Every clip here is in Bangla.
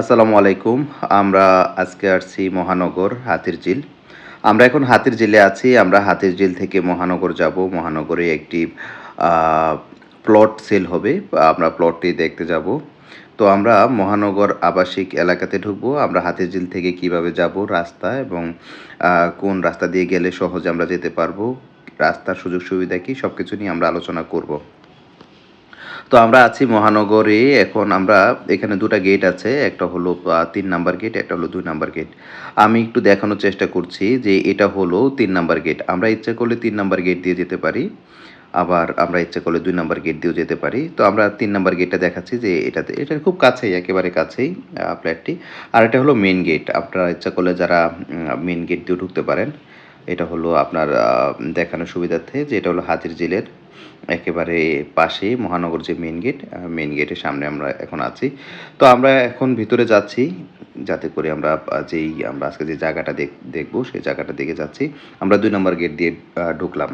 আসসালামু আলাইকুম। আমরা আজকে আসছি মহানগর হাতির ঝিল আমরা এখন হাতির ঝিলে আছি। আমরা হাতির ঝিল থেকে মহানগর যাব। মহানগরে একটি প্লট সেল হবে। আমরা প্লটটি দেখতে যাব। তো আমরা মহানগর আবাসিক এলাকাতে ঢুকবো। আমরা হাতির ঝিল থেকে কীভাবে যাব, রাস্তা এবং কোন রাস্তা দিয়ে গেলে সহজে আমরা যেতে পারব, রাস্তার সুযোগ সুবিধা কি সব কিছু নিয়ে আমরা আলোচনা করব। তো আমরা আছি মহানগরে। এখন আমরা এখানে দুটো গেট আছে, একটা হলো তিন নাম্বার গেট একটা হলো দুই নাম্বার গেট আমি একটু দেখানোর চেষ্টা করছি যে এটা হলো তিন নাম্বার গেট আমরা ইচ্ছা করলে তিন নাম্বার গেট দিয়ে যেতে পারি, আবার আমরা ইচ্ছা করলে দুই নাম্বার গেট দিয়েও যেতে পারি। তো আমরা তিন নাম্বার গেটটা দেখাচ্ছি যে এটাতে, এটা খুব কাছেই, একেবারে কাছেই ফ্ল্যাটটি আর এটা হলো মেন গেট আপনারা ইচ্ছা করলে যারা মেন গেট দিয়ে ঢুকতে পারেন। এটা হলো আপনার দেখানোর সুবিধার্থে যে এটা হলো হাতির ঝিলের একেবারে পাশেই মহানগর যে মেন গেট মেন গেটের সামনে আমরা এখন আছি। তো আমরা এখন ভিতরে যাচ্ছি, যাতে করে আমরা যেই আমরা আজকে যে জায়গাটা দেখ, দেখব সেই জায়গাটা দিকে যাচ্ছি। আমরা দুই নম্বর গেট দিয়ে ঢুকলাম।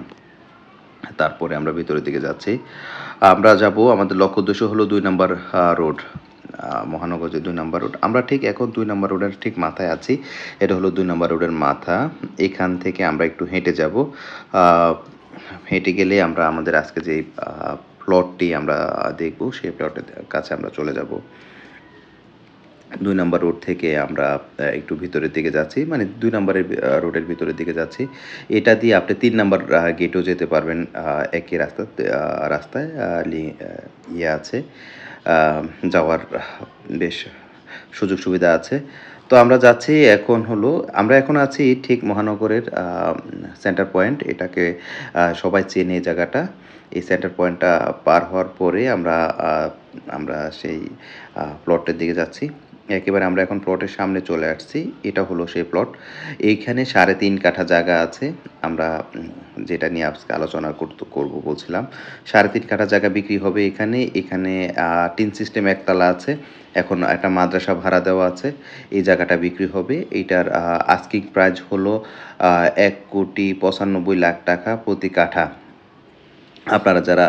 তারপরে আমরা ভিতরের দিকে যাচ্ছি। আমরা যাব, আমাদের লক্ষ্য উদ্দেশ্য হলো দুই নম্বর রোড মহানগর যে দুই নম্বর রোড। আমরা ঠিক এখন দুই নাম্বার রোডের ঠিক মাথায় আছি। এটা হলো দুই নম্বর রোডের মাথা। এখান থেকে আমরা একটু হেঁটে যাব। হেঁটে গেলে আমরা আমাদের আজকে যে প্লটটি আমরা দেখব, সেই প্লটের কাছে আমরা চলে যাব। দুই নম্বর রোড থেকে আমরা একটু ভিতরের দিকে যাচ্ছি মানে দুই নম্বরের রোডের ভিতরের দিকে যাচ্ছি। এটা দিয়ে আপনি তিন নম্বর গেটও যেতে পারবেন একই রাস্তা রাস্তায় ইয়ে আছে যাওয়ার বেশ সুযোগ সুবিধা আছে। তো আমরা যাচ্ছি এখন হলো, আমরা এখন আছি ঠিক মহানগরের সেন্টার পয়েন্ট এটাকে সবাই চেনে এই জায়গাটা। এই সেন্টার পয়েন্টটা পার হওয়ার পরে আমরা আমরা সেই প্লটের দিকে যাচ্ছি। একেবারে আমরা এখন প্লটের সামনে চলে আসছি। এটা হলো সেই প্লট এইখানে সাড়ে তিন কাঠা জায়গা আছে। আমরা যেটা নিয়ে আজকে আলোচনা করতে, করব বলছিলাম। সাড়ে তিন কাঠা জায়গা বিক্রি হবে এখানে। এখানে টিন সিস্টেম একতলা আছে। এখন একটা মাদ্রাসা ভাড়া দেওয়া আছে। এই জায়গাটা বিক্রি হবে। এইটার আস্কিং প্রাইস হলো এক কোটি পঁচানব্বই লাখ টাকা প্রতি কাঠা। আপনারা যারা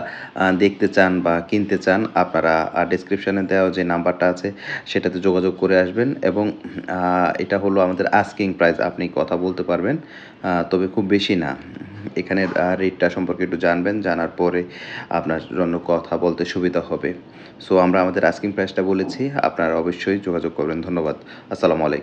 দেখতে চান বা কিনতে চান, আপনারা ডিসক্রিপশানে দেওয়া যে নাম্বারটা আছে, সেটাতে যোগাযোগ করে আসবেন এবং এটা হলো আমাদের আস্কিং প্রাইস আপনি কথা বলতে পারবেন। তবে খুব বেশি না। এখানের রেটটা সম্পর্কে একটু জানবেন, জানার পরে আপনার জন্য কথা বলতে সুবিধা হবে। সো আমরা আমাদের আস্কিং প্রাইসটা বলেছি, আপনারা অবশ্যই যোগাযোগ করবেন। ধন্যবাদ। আসসালামু আলাইকুম।